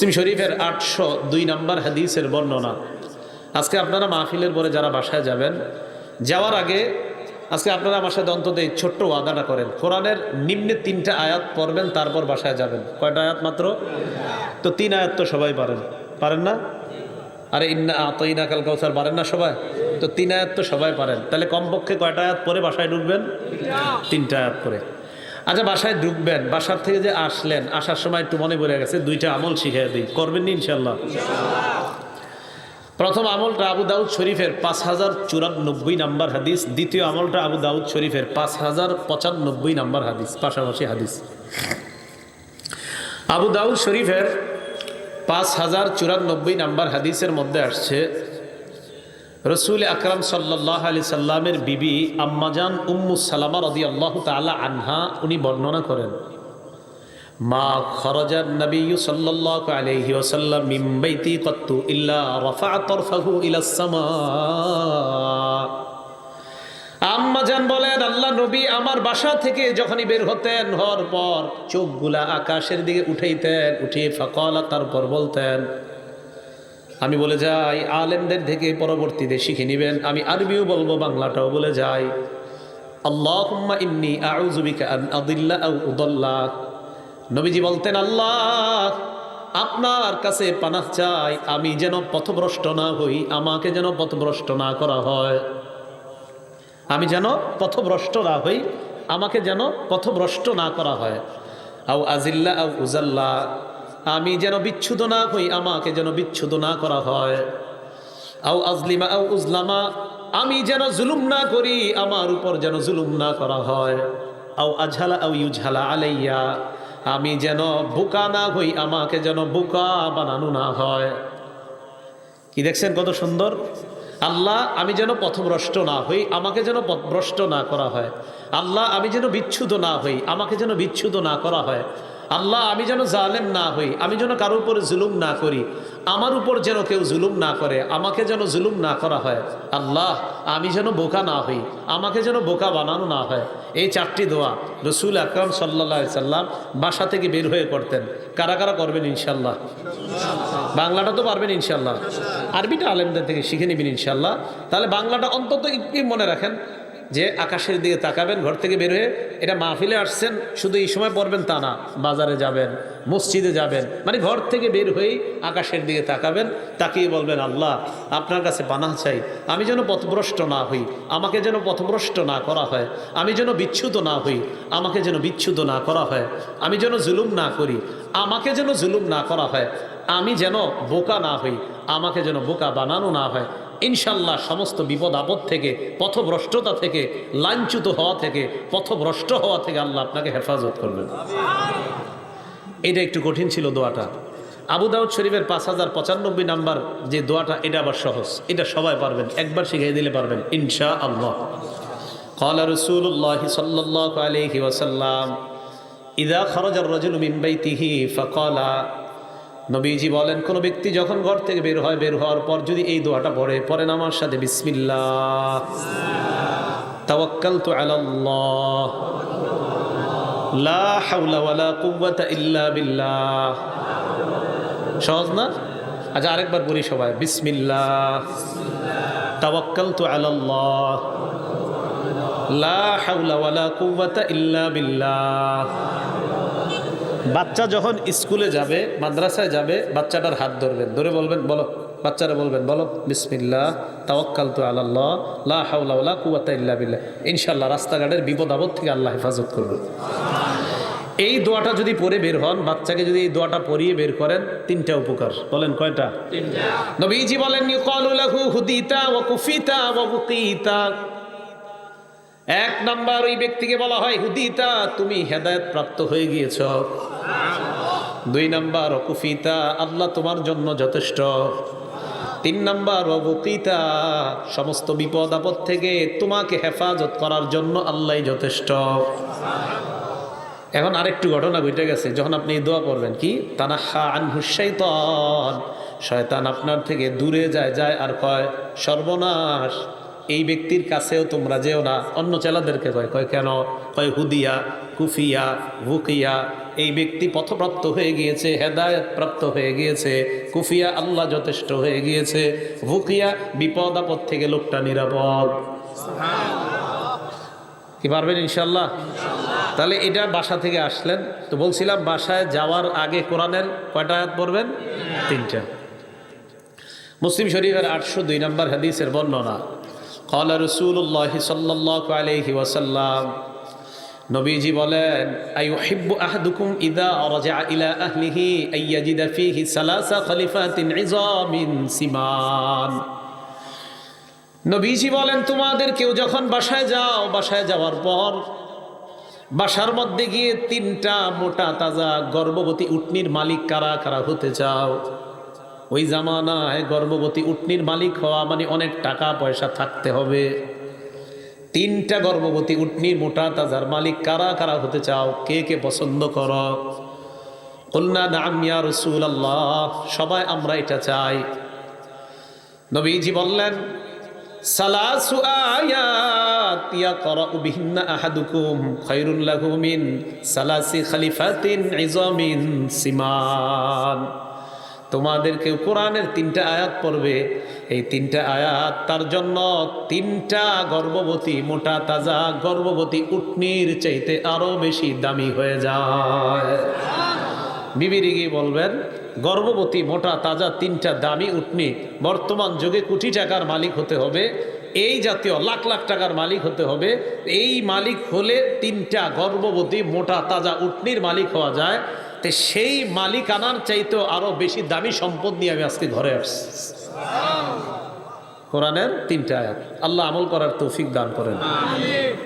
মুসলিম শরীফের আটশো দুই নম্বর হাদিসের বর্ণনা। আজকে আপনারা মাহফিলের পরে যারা বাসায় যাবেন, যাওয়ার আগে আজকে আপনারা আমার সাথে অন্তত এই ছোট্ট ওয়াদাটা করেন। কোরআনের নিম্নে তিনটা আয়াত পড়বেন, তারপর বাসায় যাবেন। কয়টা আয়াত মাত্র? তো তিন আয়াত তো সবাই পারেন। পারেন না? আরে ইন্না আতইনা কাল কাউসার, পারেন না সবাই? তো তিন আয়াত তো সবাই পারেন। তাহলে কমপক্ষে কয়টা আয়াত পরে বাসায় ঢুকবেন? তিনটা আয়াত করে আচ্ছা বাসায় ঢুকবেন, বাসার থেকে যে আসলেন, আসার সময় একটু মনে পড়ে গেছে, দুইটা আমল শিখিয়ে দিই। করবেন নি ইনশাল্লাহ প্রথম আমলটা আবু দাউদ শরীফের পাঁচ হাজার চুরানব্বই নাম্বার হাদিস, দ্বিতীয় আমলটা আবু দাউদ শরীফের পাঁচ হাজার পঁচানব্বই নাম্বার হাদিস, পাশাপাশি হাদিস। আবু দাউদ শরীফের পাঁচ হাজার চুরানব্বই নাম্বার হাদিসের মধ্যে আসছে রসুল আকরাম সাল্লাহ আলি সাল্লামের বিবি আম্মাজান উম্মু সালামা রদি আল্লাহ তালা আনহা উনি বর্ণনা করেন, মা খরজার নবী সাল্লাল্লাহু আলাইহি ওয়াসাল্লাম মিন বাইতি কত্তু ইল্লা রাফা তরফাহু ইলা সামা। আম্মাজান বলেন, আল্লাহ নবী আমার বাসা থেকে যখনই বের হতেন, হওয়ার পর চোখগুলা আকাশের দিকে উঠাইতেন, উঠিয়ে ফাকলা তারপর বলতেন আমি বলে যাই, আলেমদের থেকে পরবর্তীতে শিখে নেবেন। আমি আরবিও বলব, বাংলাটাও বলে যাই। আল্লাহুম্মা ইন্নি আউযু বিকা আন আদিল্লা আও নবীজি বলতেন, আল্লাহ, আপনার কাছে পানাহ চাই, আমি যেন পথভ্রষ্ট না হই, আমাকে যেন পথভ্রষ্ট না করা হয়। আমি যেন পথভ্রষ্ট না হই, আমাকে যেন পথভ্রষ্ট না করা হয়। আও আজিল্লা আও উজাল্লা আমি যেন বিচ্ছুদ না হই, আমাকে যেন বিচ্ছুদ না করা হয়। আও আজলিমা, আও উজলামা, আমি যেন জুলুম না করি, আমার উপর যেন জুলুম না করা হয়। আও আঝালা আও ইউঝালা আলাইয়া, আমি যেন বোকা না হই, আমাকে যেন বোকা বানানো না হয়। কি দেখছেন কত সুন্দর? আল্লাহ, আমি যেন পথভ্রষ্ট না হই, আমাকে যেন পথভ্রষ্ট না করা হয়। আল্লাহ, আমি যেন বিচ্ছুত না হই, আমাকে যেন বিচ্ছুত না করা হয়। আল্লাহ, আমি যেন জালেম না হই, আমি যেন কারও উপরে জুলুম না করি, আমার উপর যেন কেউ জুলুম না করে, আমাকে যেন জুলুম না করা হয়, আল্লাহ, আমি যেন বোকা না হই, আমাকে যেন বোকা বানানো না হয়। এই চারটি দোয়া রসুল আকরম সাল্লা সাল্লাম বাসা থেকে বের হয়ে করতেন। কারা কারা করবেন ইনশাল্লাহ বাংলাটা তো পারবেন ইনশাল্লাহ আরবিটা আলেমদের থেকে শিখে নেবেন ইনশাল্লাহ তাহলে বাংলাটা অন্তত একটু মনে রাখেন। যে আকাশের দিকে তাকাবেন, ঘর থেকে বের হয়ে এটা মাহফিলে আসছেন, শুধু এই সময় পড়বেন তা না, বাজারে যাবেন, মসজিদে যাবেন মানে ঘর থেকে বের হয়েই আকাশের দিকে তাকাবেন, তাকিয়ে বলবেন, আল্লাহ, আপনার কাছে পানাহ চাই, আমি যেন পথভ্রষ্ট না হই, আমাকে যেন পথভ্রষ্ট না করা হয়, আমি যেন বিচ্ছুত না হই, আমাকে যেন বিচ্ছুত না করা হয়, আমি যেন জুলুম না করি, আমাকে যেন জুলুম না করা হয়, আমি যেন বোকা না হই, আমাকে যেন বোকা বানানো না হয় ইনশাল্লাহ সমস্ত বিপদ আপদ থেকে পথভ্রষ্টতা থেকে লাঞ্ছুত হওয়া থেকে পথভ্রষ্ট হওয়া থেকে আল্লাহ আপনাকে হেফাজত করবেন এটা একটু কঠিন ছিল দোয়াটা আবু দাউদ শরীফের পাঁচ হাজার পঁচানব্বই নাম্বার যে দোয়াটা এটা আবার সহজ এটা সবাই পারবেন একবার শিখিয়ে দিলে পারবেন ইনশা আল্লাহ قال رسول الله صلى الله عليه وسلم إذا خرج الرجل من بيته فقال নবীজি বলেন, কোন ব্যক্তি যখন ঘর থেকে বের হয়, বের হওয়ার পর যদি এই দোয়াটা পড়ে পড়েন আমার সাথে বিসমিল্লাহ। তাওয়াক্কালতু আলাল্লাহ। লা হাওলা ওয়ালা কুওয়াতা ইল্লা বিল্লাহ। সহজ না? আচ্ছা আরেকবার বলি সবাই, বিসমিল্লাহ। তাওয়াক্কালতু আলাল্লাহ। লা হাওলা ওয়ালা কুওয়াতা ইল্লা বিল্লাহ। বাচ্চা যখন স্কুলে যাবে মাদ্রাসায় যাবে বাচ্চাটার হাত ধরবেন। ধরে বলবেন বলো বাচ্চারা বলবেন বলো বিসমিল্লাহ তাওয়াক্কাল তো আল্লাহ লা হাওলা ওয়ালা কুওয়াতা ইল্লা বিল্লাহ। ইনশাআল্লাহ রাস্তাঘাটের বিপদ আপদ থেকে আল্লাহ হেফাজত করবে। এই দোয়াটা যদি পরে বের হন বাচ্চাকে যদি এই দোয়াটা পরিয়ে বের করেন তিনটা উপকার। বলেন কয়টা? নবীজি বলেন ইউকালু লাহু হুদিতা ওয়া কুফিতা ওয়া বুকিতা এক নাম্বার ওই ব্যক্তিকে বলা হয় হুদিতা, তুমি হেদায়েত প্রাপ্ত হয়ে গিয়েছ। দুই নাম্বার, অকুফিতা, আল্লাহ তোমার জন্য যথেষ্ট। তিন নাম্বার, অবকিতা, সমস্ত বিপদ আপদ থেকে তোমাকে হেফাজত করার জন্য আল্লাহ যথেষ্ট। এখন আরেকটু ঘটনা ঘটে গেছে, যখন আপনি দোয়া করবেন কি? তানাহা আনহুসাইতন শয়তান আপনার থেকে দূরে যায় যায় আর কয়, সর্বনাশ। এই ব্যক্তির কাছেও তোমরা যেও না। অন্য চেলাদেরকে কয় কয় কেন? কয় হুদিয়া, কুফিয়া, ভুকিয়া, এই ব্যক্তি পথপ্রাপ্ত হয়ে গিয়েছে হেদায়ত প্রাপ্ত হয়ে গিয়েছে, কুফিয়া আল্লাহ যথেষ্ট হয়ে গিয়েছে, ভুকিয়া বিপদ আপদ থেকে লোকটা নিরাপদ। কি পারবেন ইনশাল্লাহ তাহলে এটা বাসা থেকে আসলেন। তো বলছিলাম, বাসায় যাওয়ার আগে কোরআনের কয়টা আয়াত পড়বেন? তিনটা। মুসলিম শরীফের আটশো দুই নম্বর হাদিসের বর্ণনা। কল রসুল্লাহ সাল্লাহ আলহি ওয়াসাল্লাম নবীজি বলেন আইহিব্বু আহাদুকুম ইদা অরজা ইলা আহলিহি আইয়াজিদা ফিহি সালাসা খলিফাতিন ইজামিন সিমান। নবীজি বলেন, তোমাদের কেউ যখন বাসায় যাও, বাসায় যাওয়ার পর বাসার মধ্যে গিয়ে তিনটা মোটা তাজা গর্ভবতী উটনির মালিক কারা কারা হতে চাও? ওই জামানায় গর্ভবতী উটনির মালিক হওয়া মানে অনেক টাকা পয়সা থাকতে হবে। তিনটা গর্ভবতী উটনির মোটা তাজার মালিক কারা কারা হতে চাও? কে কে পছন্দ কর? কন্যা নাম, ইয়া রসুল আল্লাহ সবাই আমরা এটা চাই। নবীজি বললেন, সালাসু আহাদুকুম সালাসি সিমান। তোমাদেরকে কোরআনের তিনটা আয়াত পড়বে। এই তিনটা আয়াত তার জন্য তিনটা গর্ভবতী, মোটা, তাজা গর্ভবতী উটনির চাইতে আরও বেশি দামি হয়ে যায়। বিবিরি গিয়ে বলবেন, গর্ভবতী, মোটা, তাজা তিনটা দামি উটনি বর্তমান যুগে কোটি টাকার মালিক হতে হবে। এই জাতীয় লাখ লাখ টাকার মালিক হতে হবে। এই মালিক হলে তিনটা গর্ভবতী, মোটা, তাজা উটনির মালিক হওয়া যায়। তো সেই মালিক আনার চাইতে আরও বেশি দামি সম্পদ নিয়ে আমি আজকে ঘরে আসছি। কোরআনের তিনটা আয়াত। আল্লাহ আমল করার তৌফিক দান করেন।